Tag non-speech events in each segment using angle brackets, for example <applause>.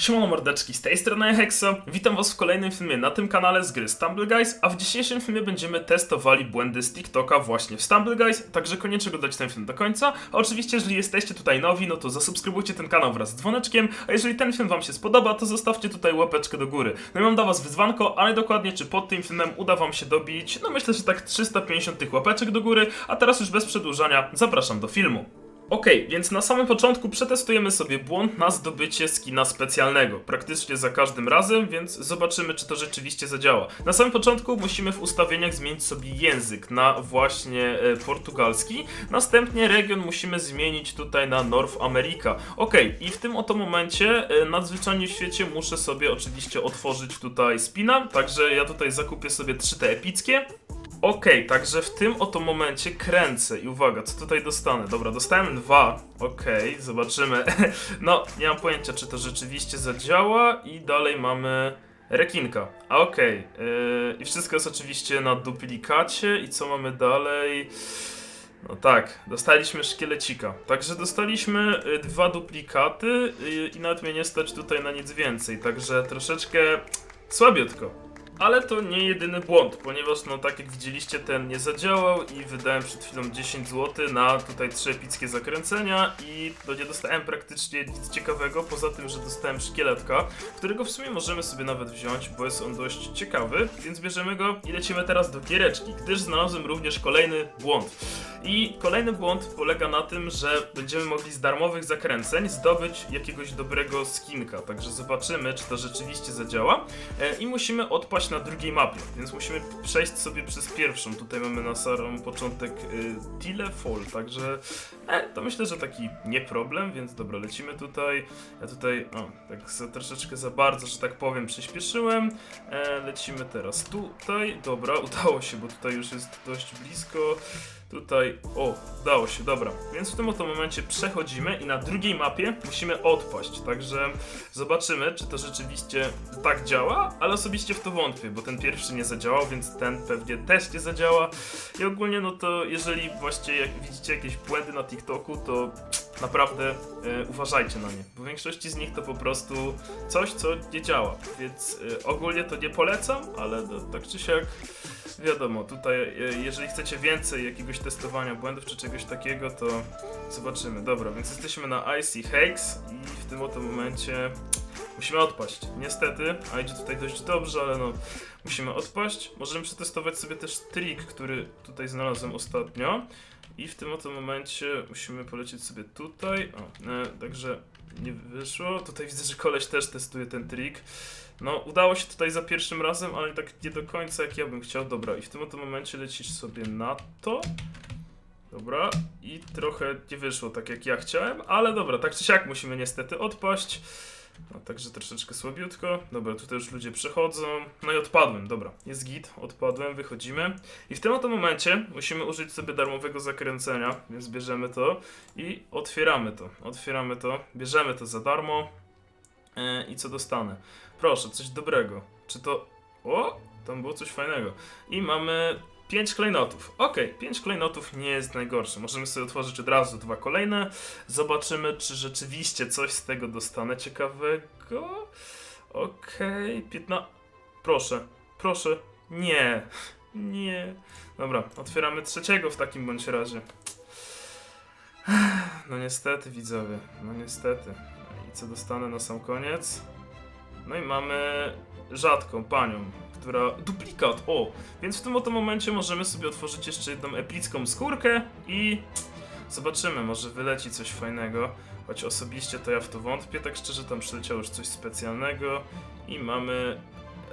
Siemano mordeczki, z tej strony Hexa. Witam was w kolejnym filmie na tym kanale z gry Stumble Guys, a w dzisiejszym filmie będziemy testowali błędy z TikToka właśnie w Stumble Guys, także koniecznie oglądajcie ten film do końca. A oczywiście, jeżeli jesteście tutaj nowi, no to zasubskrybujcie ten kanał wraz z dzwoneczkiem, a jeżeli ten film wam się spodoba, to zostawcie tutaj łapeczkę do góry. No i mam dla was wyzwanko, ale dokładnie czy pod tym filmem uda wam się dobić, no myślę, że tak 350 tych łapeczek do góry, a teraz już bez przedłużania zapraszam do filmu. Okej, więc na samym początku przetestujemy sobie błąd na zdobycie skina specjalnego. Praktycznie za każdym razem, więc zobaczymy, czy to rzeczywiście zadziała. Na samym początku musimy w ustawieniach zmienić sobie język na właśnie e, portugalski. Następnie region musimy zmienić tutaj na North America. Okej, i w tym oto momencie e, nadzwyczajnie w świecie muszę sobie oczywiście otworzyć tutaj spina. Także ja tutaj zakupię sobie trzy te epickie. Okej, także w tym oto momencie kręcę i uwaga, co tutaj dostanę? Dobra, dostałem dwa. Okej, zobaczymy. <laughs> no, nie mam pojęcia, czy to rzeczywiście zadziała i dalej mamy rekinka. A okej, yy, i wszystko jest oczywiście na duplikacie i co mamy dalej? No tak, dostaliśmy szkielecika. Także dostaliśmy y, dwa duplikaty y, i nawet mnie nie stać tutaj na nic więcej, także troszeczkę słabiutko. Ale to nie jedyny błąd, ponieważ no tak jak widzieliście ten nie zadziałał i wydałem przed chwilą 10 zł na tutaj trzy epickie zakręcenia i no nie dostałem praktycznie nic ciekawego, poza tym, że dostałem szkieletka, którego w sumie możemy sobie nawet wziąć, bo jest on dość ciekawy, więc bierzemy go i lecimy teraz do giereczki, gdyż znalazłem również kolejny błąd. I kolejny błąd polega na tym, że będziemy mogli z darmowych zakręceń zdobyć jakiegoś dobrego skinka, także zobaczymy, czy to rzeczywiście zadziała. E, I musimy odpaść na drugiej mapie, więc musimy przejść sobie przez pierwszą. Tutaj mamy na samym początek y, Tile Fall, także e, to myślę, że taki nie problem, więc dobra, lecimy tutaj. Ja tutaj, o, tak za, troszeczkę za bardzo, że tak powiem, przyspieszyłem. E, lecimy teraz tutaj. Dobra, <laughs> udało się, bo tutaj już jest dość blisko. Tutaj, o, udało się, dobra. Więc w tym oto momencie przechodzimy i na drugiej mapie musimy odpaść. Także zobaczymy, czy to rzeczywiście tak działa, ale osobiście w to wątpię, bo ten pierwszy nie zadziałał, więc ten pewnie też nie zadziała. I ogólnie, no to jeżeli właśnie jak widzicie jakieś błędy na TikToku, to naprawdę e, uważajcie na nie, bo w większości z nich to po prostu coś, co nie działa. Więc e, ogólnie to nie polecam, ale no, tak czy siak wiadomo, tutaj e, jeżeli chcecie więcej jakiegoś testowania błędów czy czegoś takiego, to zobaczymy. Dobra, więc jesteśmy na Icy Hakes i w tym oto momencie musimy odpaść. Niestety, a idzie tutaj dość dobrze, ale no musimy odpaść. Możemy przetestować sobie też trik, który tutaj znalazłem ostatnio. I w tym oto momencie musimy polecieć sobie tutaj. O, e, także nie wyszło. Tutaj widzę, że koleś też testuje ten trik. No, udało się tutaj za pierwszym razem, ale tak nie do końca jak ja bym chciał. Dobra, i w tym oto momencie lecisz sobie na to. Dobra, i trochę nie wyszło tak jak ja chciałem, ale dobra, tak czy siak musimy niestety odpaść. No, także troszeczkę słabiutko. Dobra, tutaj już ludzie przechodzą. No i odpadłem, dobra. Jest git, odpadłem, wychodzimy. I w tym oto momencie musimy użyć sobie darmowego zakręcenia, więc bierzemy to i otwieramy to. Otwieramy to, bierzemy to za darmo. E, I co dostanę? Proszę, coś dobrego. Czy to... O! Tam było coś fajnego. I mamy 5 klejnotów. Okej, 5 klejnotów nie jest najgorsze. Możemy sobie otworzyć od razu dwa kolejne. Zobaczymy, czy rzeczywiście coś z tego dostanę ciekawego. Okej, 15. Proszę, proszę. Nie, nie. Dobra, otwieramy trzeciego w takim bądź razie. No niestety, widzowie, no niestety. I co dostanę na sam koniec? No i mamy rzadką panią, która. Duplikat! O! Więc w tym oto momencie możemy sobie otworzyć jeszcze jedną epicką skórkę i zobaczymy, może wyleci coś fajnego. Choć osobiście to ja w to wątpię, tak szczerze tam przyleciało już coś specjalnego i mamy.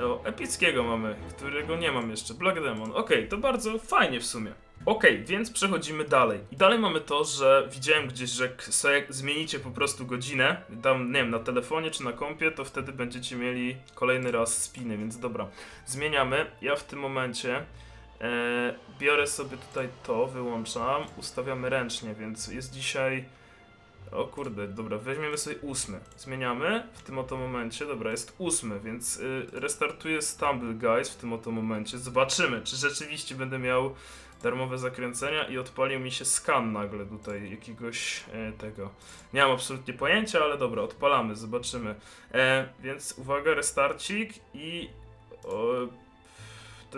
O, epickiego mamy, którego nie mam jeszcze. Black Demon. Okej, to bardzo fajnie w sumie. Okej, więc przechodzimy dalej. I dalej mamy to, że widziałem gdzieś, że jak zmienicie po prostu godzinę, tam nie wiem, na telefonie czy na kompie, to wtedy będziecie mieli kolejny raz spiny, więc dobra. Zmieniamy. Ja w tym momencie e, biorę sobie tutaj to, wyłączam, ustawiamy ręcznie, więc jest dzisiaj. O kurde, dobra, weźmiemy sobie ósmy. Zmieniamy w tym oto momencie, dobra, jest ósmy, więc y, restartuję Stumble Guys w tym oto momencie. Zobaczymy, czy rzeczywiście będę miał darmowe zakręcenia i odpalił mi się skan nagle tutaj jakiegoś e, tego. Nie mam absolutnie pojęcia, ale dobra, odpalamy, zobaczymy. E, więc uwaga, restarcik i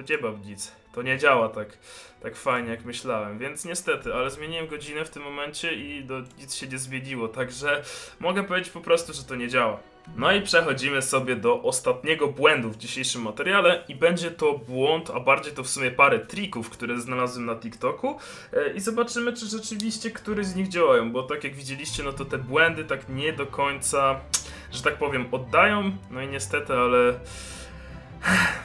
to nie mam nic. To nie działa tak, tak fajnie jak myślałem, więc niestety, ale zmieniłem godzinę w tym momencie i do, nic się nie zmieniło, także mogę powiedzieć po prostu, że to nie działa. No i przechodzimy sobie do ostatniego błędu w dzisiejszym materiale i będzie to błąd, a bardziej to w sumie parę trików, które znalazłem na TikToku e, i zobaczymy, czy rzeczywiście któryś z nich działają, bo tak jak widzieliście, no to te błędy tak nie do końca, że tak powiem, oddają, no i niestety, ale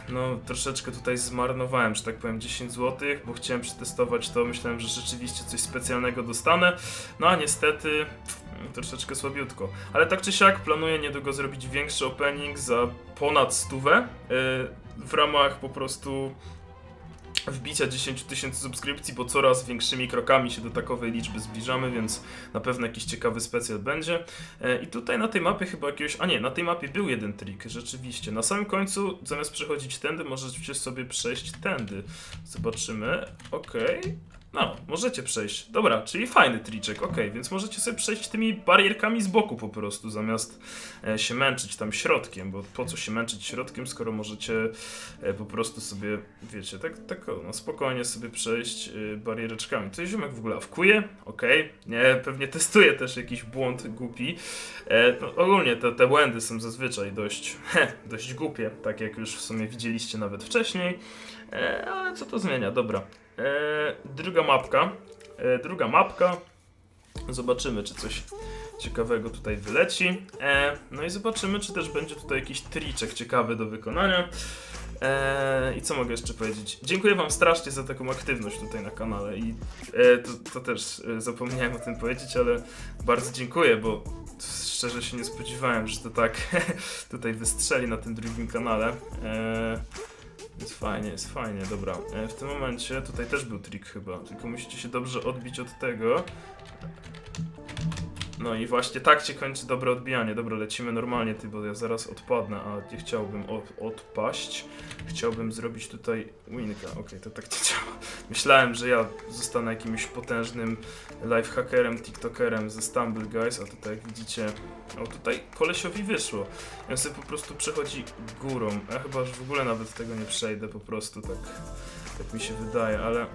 no troszeczkę tutaj zmarnowałem, że tak powiem 10 zł, bo chciałem przetestować to, myślałem, że rzeczywiście coś specjalnego dostanę, no a niestety mm, troszeczkę słabiutko. Ale tak czy siak planuję niedługo zrobić większy opening za ponad stówę yy, w ramach po prostu wbicia 10 tysięcy subskrypcji, bo coraz większymi krokami się do takowej liczby zbliżamy, więc na pewno jakiś ciekawy specjal będzie. E, I tutaj na tej mapie chyba jakiegoś. A nie, na tej mapie był jeden trik, rzeczywiście. Na samym końcu, zamiast przechodzić tędy, możecie sobie przejść tędy. Zobaczymy. Okej. No, możecie przejść. Dobra, czyli fajny triczek, okej, więc możecie sobie przejść tymi barierkami z boku po prostu, zamiast e, się męczyć tam środkiem, bo po co się męczyć środkiem, skoro możecie e, po prostu sobie, wiecie, tak, tak no spokojnie sobie przejść e, bariereczkami. Coś ziomek w ogóle awkuje, okej, nie, pewnie testuje też jakiś błąd głupi. E, no, ogólnie te, te błędy są zazwyczaj dość, he, dość głupie, tak jak już w sumie widzieliście nawet wcześniej, e, ale co to zmienia, dobra. E, druga mapka, e, druga mapka, zobaczymy czy coś ciekawego tutaj wyleci. E, no i zobaczymy, czy też będzie tutaj jakiś triczek ciekawy do wykonania. E, I co mogę jeszcze powiedzieć? Dziękuję Wam strasznie za taką aktywność tutaj na kanale i e, to, to też e, zapomniałem o tym powiedzieć, ale bardzo dziękuję, bo szczerze się nie spodziewałem, że to tak <laughs> tutaj wystrzeli na tym drugim kanale. E, fajnie, jest fajnie, dobra. E, w tym momencie tutaj też był trik chyba, tylko musicie się dobrze odbić od tego. No i właśnie tak się kończy dobre odbijanie. Dobra, lecimy normalnie, ty, bo ja zaraz odpadnę, a nie chciałbym od, odpaść. Chciałbym zrobić tutaj winka. Okej, to tak nie działa. Myślałem, że ja zostanę jakimś potężnym lifehackerem, tiktokerem ze Stumble Guys, a tutaj jak widzicie, o tutaj kolesiowi wyszło. On sobie po prostu przechodzi górą. Ja chyba już w ogóle nawet tego nie przejdę, po prostu tak, tak mi się wydaje, ale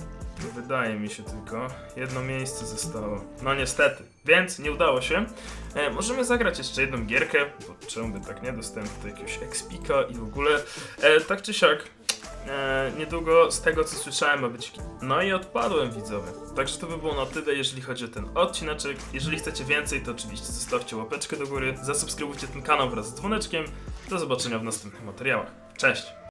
wydaje mi się tylko. Jedno miejsce zostało. No niestety, więc nie udało się. E, możemy zagrać jeszcze jedną gierkę, bo czemu by tak nie? Dostałem tutaj jakiegoś expika i w ogóle. E, tak czy siak, E, niedługo z tego co słyszałem ma być. No i odpadłem widzowie. Także to by było na tyle, jeżeli chodzi o ten odcineczek. Jeżeli chcecie więcej, to oczywiście zostawcie łapeczkę do góry, zasubskrybujcie ten kanał wraz z dzwoneczkiem. Do zobaczenia w następnych materiałach. Cześć!